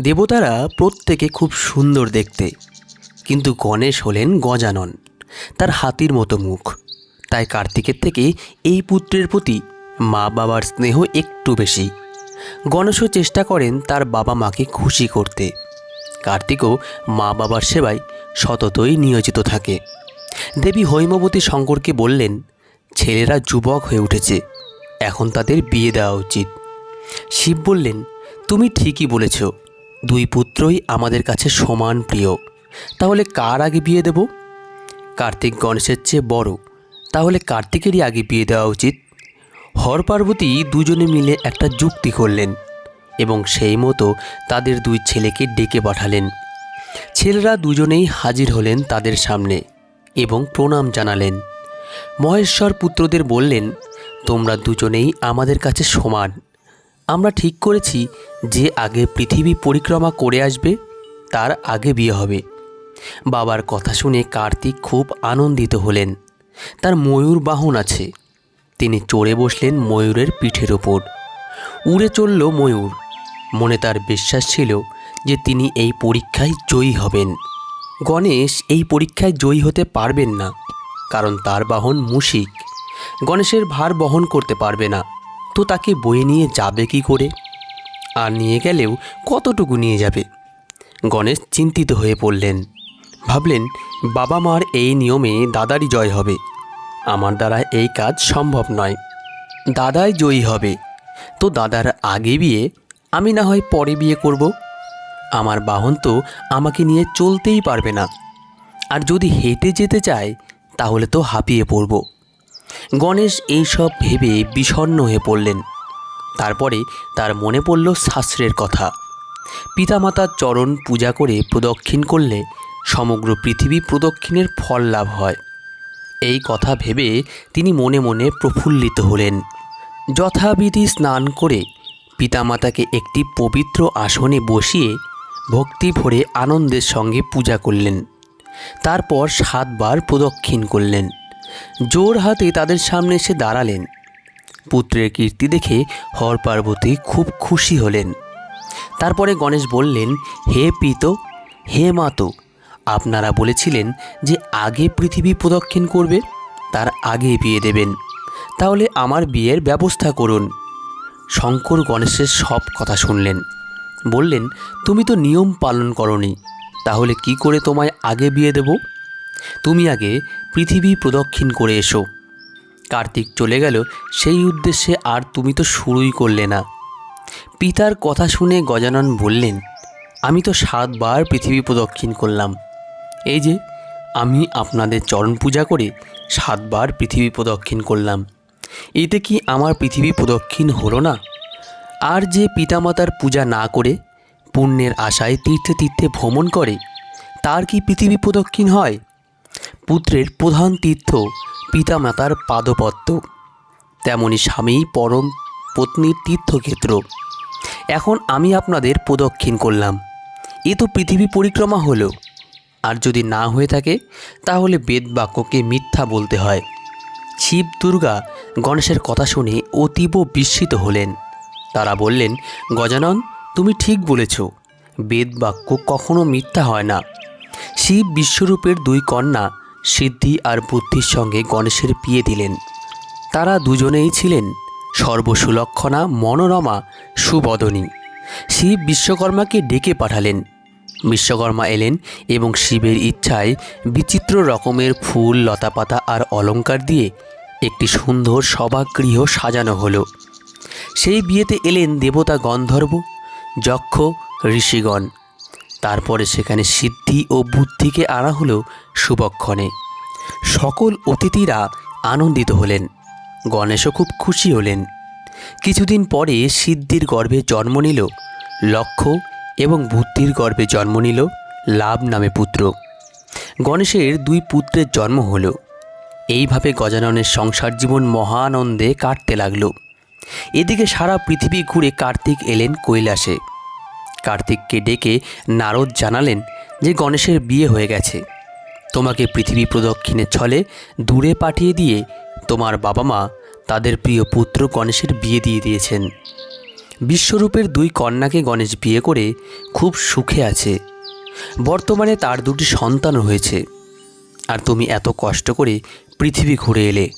দেবতারা প্রত্যেকে খুব সুন্দর দেখতে। কিন্তু গণেশ হলেন গজানন, তার হাতির মতো মুখ। তাই কার্তিকের থেকে এই পুত্রের প্রতি মা বাবার স্নেহ একটু বেশি। গণেশও চেষ্টা করেন তার বাবা মাকে খুশি করতে। কার্তিকও মা বাবার সেবায় সততই নিয়োজিত থাকে। দেবী হৈমবতী শঙ্করকে বললেন, ছেলেরা যুবক হয়ে উঠেছে, এখন তাদের বিয়ে দেওয়া উচিত। শিব বললেন, তুমি ঠিকই বলেছ দুই পুত্রই আমাদের কাছে সমান প্রিয়। তাহলে কার আগে বিয়ে দেব? কার্তিক গণেশের চেয়ে বড়। তাহলে কার্তিকেরই আগে বিয়ে দেওয়া উচিত। হর পার্বতী দুজনে মিলে একটা যুক্তি করলেন এবং সেই মতো তাদের দুই ছেলেকে ডেকে পাঠালেন। ছেলেরা দুজনেই হাজির হলেন তাদের সামনে এবং প্রণাম জানালেন। মহেশ্বর পুত্রদের বললেন, তোমরা দুজনেই আমাদের কাছে সমান। আমরা ঠিক করেছি যে আগে পৃথিবী পরিক্রমা করে আসবে, তার আগে বিয়ে হবে। বাবার কথা শুনে কার্তিক খুব আনন্দিত হলেন। তার ময়ূর বাহন আছে। তিনি চড়ে বসলেন ময়ূরের পিঠের ওপর। উড়ে চলল ময়ূর। মনে তার বিশ্বাস ছিল যে তিনি এই পরীক্ষায় জয়ী হবেন। গণেশ এই পরীক্ষায় জয়ী হতে পারবেন না, কারণ তার বাহন মুশিক। গণেশের ভার বহন করতে পারবে না। তো তাকে বয়ে নিয়ে যাবে কি করে? আর নিয়ে গেলেও কতটুকু নিয়ে যাবে? গণেশ চিন্তিত হয়ে পড়লেন। ভাবলেন, বাবা মার এই নিয়মে দাদারই জয় হবে। আমার দ্বারা এই কাজ সম্ভব নয়। দাদাই জয়ী হবে। তো দাদার আগে বিয়ে আমি না হয় পরে বিয়ে করব? আমার বাহন তো আমাকে নিয়ে চলতেই পারবে না। আর যদি হেঁটে যেতে চায়, তাহলে তো হাঁপিয়ে পড়ব। গণেশ এইসব ভেবে বিষণ্ণ হয়ে পড়লেন। তারপরে তার মনে পড়ল শাস্ত্রের কথা। পিতামাতার চরণ পূজা করে প্রদক্ষিণ করলে সমগ্র পৃথিবী প্রদক্ষিণের ফল লাভ হয়। এই কথা ভেবে তিনি মনে মনে প্রফুল্লিত হলেন। যথাবিধি স্নান করে পিতামাতাকে একটি পবিত্র আসনে বসিয়ে ভক্তি ভরে আনন্দের সঙ্গে পূজা করলেন। তারপর সাতবার প্রদক্ষিণ করলেন। জোর হাতে তাদের সামনে এসে দাঁড়ালেন। পুত্রের কীর্তি দেখে হর পার্বতী খুব খুশি হলেন। তারপরে গণেশ বললেন, হে পিত, হে মাতো, আপনারা বলেছিলেন যে আগে পৃথিবী প্রদক্ষিণ করবে, তার আগে বিয়ে দেবেন। তাহলে আমার বিয়ের ব্যবস্থা করুন। শঙ্কর গণেশের সব কথা শুনলেন। বললেন, তুমি তো নিয়ম পালন করনি, তাহলে কি করে তোমায় আগে বিয়ে দেব? তুমি আগে পৃথিবী প্রদক্ষিণ করে এসো। কার্তিক চলে গেল, সেই উদ্দেশ্যে আর তুমি তো শুরুই করলে না। পিতার কথা শুনে গজানন বললেন, আমি তো সাতবার পৃথিবী প্রদক্ষিণ করলাম। এই যে, আমি আপনাদের চরণ পূজা করে সাতবার পৃথিবী প্রদক্ষিণ করলাম। এতে কি আমার পৃথিবী প্রদক্ষিণ হলো না? আর যে পিতামাতার পূজা না করে, পুণ্যের আশায় তীর্থে তীর্থে ভ্রমণ করে, তার কি পৃথিবী প্রদক্ষিণ হয়? পুত্রের প্রধান তীর্থ পিতামাতার পাদপত্ত তেমনি স্বামী, পরম পত্নীর তীর্থক্ষেত্র। এখন আমি আপনাদের প্রদক্ষিণ করলাম। এ তো পৃথিবী পরিক্রমা হলো। আর যদি না হয়ে থাকে, তাহলে বেদ বাক্যকে মিথ্যা বলতে হয়। শিব দুর্গা গণেশের কথা শুনে অতীব বিস্মিত হলেন। তারা বললেন, গজানন, তুমি ঠিক বলেছ। বেদ বাক্য কখনো মিথ্যা হয় না। শিব বিশ্বরূপের দুই কন্যা, সিদ্ধি আর বুদ্ধির সঙ্গে গণেশের বিয়ে দিলেন। তারা দুজনেই ছিলেন সর্বসুলক্ষণা মনোরমা সুবদনী। শিব বিশ্বকর্মাকে ডেকে পাঠালেন। বিশ্বকর্মা এলেন এবং শিবের ইচ্ছায় বিচিত্র রকমের ফুল, লতাপাতা আর অলঙ্কার দিয়ে একটি সুন্দর সভাগৃহ সাজানো হলো। সেই বিয়েতে এলেন দেবতা গন্ধর্ব, যক্ষ, ঋষিগণ। তারপরে সেখানে সিদ্ধি ও বুদ্ধিকে আনা হলো শুভক্ষণে সকল অতিথিরা আনন্দিত হলেন। গণেশও খুব খুশি হলেন। কিছুদিন পরে সিদ্ধির গর্ভে জন্ম নিল, লক্ষ্য এবং বুদ্ধির গর্ভে জন্ম নিল লাভ নামে পুত্র। গণেশের দুই পুত্রের জন্ম হল। এইভাবে গজাননের সংসার জীবন মহানন্দে কাটতে লাগল। এদিকে সারা পৃথিবী ঘুরে কার্তিক এলেন কৈলাসে। কার্তিককে ডেকে নারদ জানালেন যে গণেশের বিয়ে হয়ে গেছে। তোমাকে পৃথিবী প্রদক্ষিণের ছলে দূরে পাঠিয়ে দিয়ে তোমার বাবা মা তাদের প্রিয় পুত্র গণেশের বিয়ে দিয়ে দিয়েছেন। বিশ্বরূপের দুই কন্যাকে গণেশ বিয়ে করে খুব সুখে আছে। বর্তমানে তার দুটি সন্তান হয়েছে আর তুমি এত কষ্ট করে পৃথিবী ঘুরে এলে।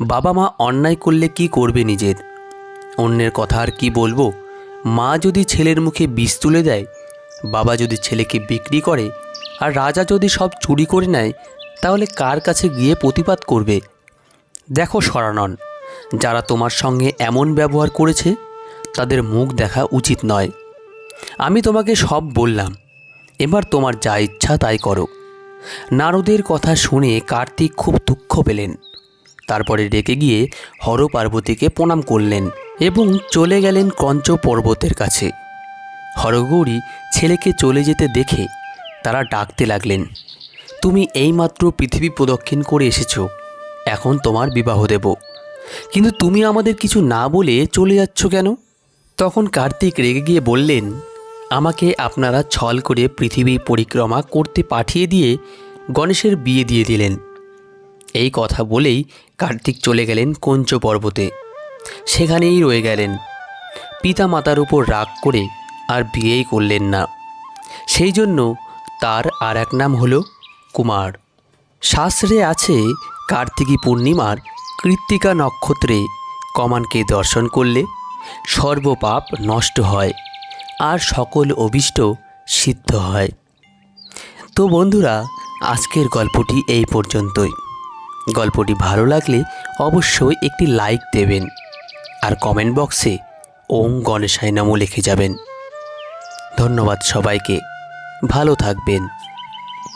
বাবা মা অন্যায় করলে কি করবে নিজের? অন্যের কথা আর কি বলব? মা যদি ছেলের মুখে বিষ তুলে দেয়, বাবা যদি ছেলেকে বিক্রি করে আর রাজা যদি সব চুরি করে নেয়, তাহলে কার কাছে গিয়ে প্রতিবাদ করবে? দেখো সরানন যারা তোমার সঙ্গে এমন ব্যবহার করেছে, তাদের মুখ দেখা উচিত নয়। আমি তোমাকে সব বললাম, এবার তোমার যা ইচ্ছা তাই করো। নারদের কথা শুনে কার্তিক খুব দুঃখ পেলেন। তারপরে ডেকে গিয়ে হর পার্বতীকে প্রণাম করলেন এবং চলে গেলেন কঞ্চ পর্বতের কাছে। হরগৌরী ছেলেকে চলে যেতে দেখে তারা ডাকতে লাগলেন, তুমি এইমাত্র পৃথিবী প্রদক্ষিণ করে এসেছ, এখন তোমার বিবাহ দেব। কিন্তু তুমি আমাদের কিছু না বলে চলে যাচ্ছ কেন? তখন কার্তিক রেগে গিয়ে বললেন, আমাকে আপনারা ছল করে পৃথিবী পরিক্রমা করতে পাঠিয়ে দিয়ে গণেশের বিয়ে দিয়ে দিলেন। এই কথা বলেই কার্তিক চলে গেলেন কঞ্চ পর্বতে। সেখানেই রয়ে গেলেন। পিতা মাতার উপর রাগ করে আর বিয়েই করলেন না। সেই জন্য তার আর এক নাম হল কুমার। শাস্ত্রে আছে কার্তিকী পূর্ণিমার কৃত্তিকা নক্ষত্রে কমানকে দর্শন করলে সর্বপাপ নষ্ট হয় আর সকল অভিষ্ট সিদ্ধ হয়। তো বন্ধুরা, আজকের গল্পটি এই পর্যন্তই। গল্পটি ভালো লাগলে অবশ্যই একটি লাইক দেবেন আর কমেন্ট বক্সে ওম গণেশাই নামও লিখে যাবেন। ধন্যবাদ সবাইকে। ভালো থাকবেন।